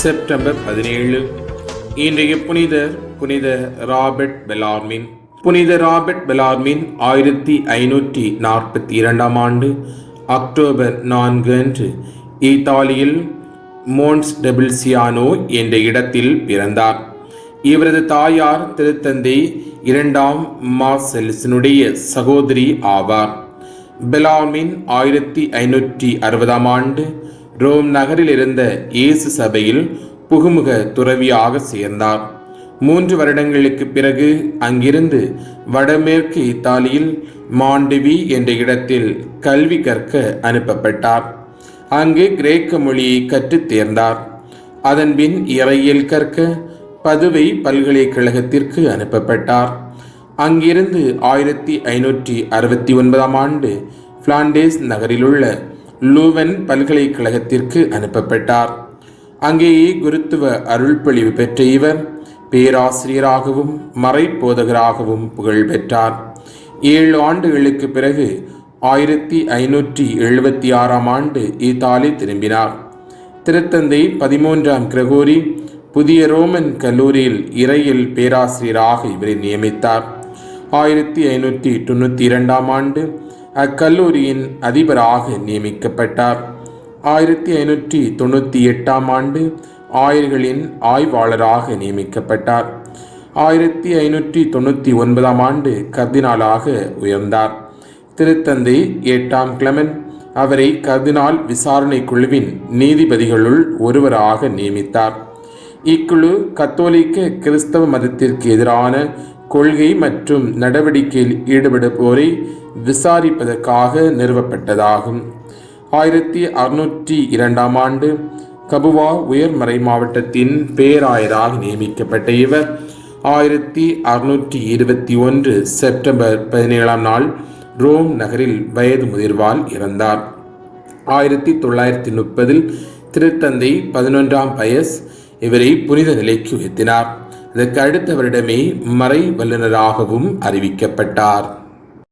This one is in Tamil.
செப்டம்பர் பதினேழு. இன்றைய புனிதர் புனித ராபர்ட் பெலார்மின் புனித ராபர்ட் பெலார்மின் ஆயிரத்தி ஐநூற்றி நாற்பத்தி இரண்டாம் ஆண்டு அக்டோபர் நான்கு அன்று இத்தாலியில் மோன்ஸ் டெபிள்சியானோ என்ற இடத்தில் பிறந்தார். இவரது தாயார் திருத்தந்தை இரண்டாம் மாசெல்சனுடைய சகோதரி ஆவார். பெலாமின் ஆயிரத்தி ஐநூற்றி அறுபதாம் ஆண்டு ரோம் நகரில் இருந்த இயேசு சபையில் புகுமுக துறவியாக சேர்ந்தார். மூன்று வருடங்களுக்கு பிறகு அங்கிருந்து வடமேற்கு இத்தாலியில் மாண்டிவி என்ற இடத்தில் கல்வி கற்க அனுப்பப்பட்டார். அங்கு கிரேக்க மொழியை கற்றுத் தேர்ந்தார். அதன்பின் இறையியல் கற்க பதுவை பல்கலைக்கழகத்திற்கு அனுப்பப்பட்டார். அங்கிருந்து ஆயிரத்தி ஐநூற்றி அறுபத்தி ஒன்பதாம் ஆண்டு பிளாண்டேஸ் நகரிலுள்ள லூவன் பல்கலைக்கழகத்திற்கு அனுப்பப்பட்டார். அங்கேயே குருத்துவ அருள்பொழிவு பெற்ற இவர் பேராசிரியராகவும் மறைப்போதகராகவும் புகழ் பெற்றார் ஏழு ஆண்டுகளுக்கு பிறகு ஆயிரத்தி ஐநூற்றி எழுபத்தி ஆறாம் ஆண்டு இத்தாலி திரும்பினார். திருத்தந்தை பதிமூன்றாம் கிரகோரி புதிய ரோமன் கல்லூரியில் இறையில் பேராசிரியராக இவரை நியமித்தார். ஆயிரத்தி ஐநூற்றி தொண்ணூற்றி இரண்டாம் ஆண்டு அக்கல்லூரியின் அதிபராக நியமிக்கப்பட்டார். ஆயிரத்தி ஐநூற்றி தொண்ணூற்றி எட்டாம் ஆண்டு ஆயர்களின் ஆய்வாளராக நியமிக்கப்பட்டார். ஆயிரத்தி ஐநூற்றி தொண்ணூற்றி ஒன்பதாம் ஆண்டு கர்தினாலாக உயர்ந்தார். திருத்தந்தை எட்டாம் கிளமன் அவரை கர்தினால் விசாரணை குழுவின் நீதிபதிகளுள் ஒருவராக நியமித்தார். இக்குழு கத்தோலிக்க கிறிஸ்தவ மதத்திற்கு எதிரான கொள்கை மற்றும் நடவடிக்கையில் ஈடுபடுவோரை விசாரிப்பதற்காக நிறுவப்பட்டதாகும். ஆயிரத்தி அறுநூற்றி இரண்டாம் ஆண்டு கபுவா உயர்மறை மாவட்டத்தின் பேராயராக நியமிக்கப்பட்ட இவர் ஆயிரத்தி அறுநூற்றி இருபத்தி ஒன்று செப்டம்பர் பதினேழாம் நாள் ரோம் நகரில் வயது முதிர்வால் இறந்தார். ஆயிரத்தி தொள்ளாயிரத்தி முப்பதில் திருத்தந்தை பதினொன்றாம் பயஸ் இவரை புனித நிலைக்கு உயர்த்தினார். இதற்கு அடுத்த வருடமே மறை வல்லுநராகவும் அறிவிக்கப்பட்டார்.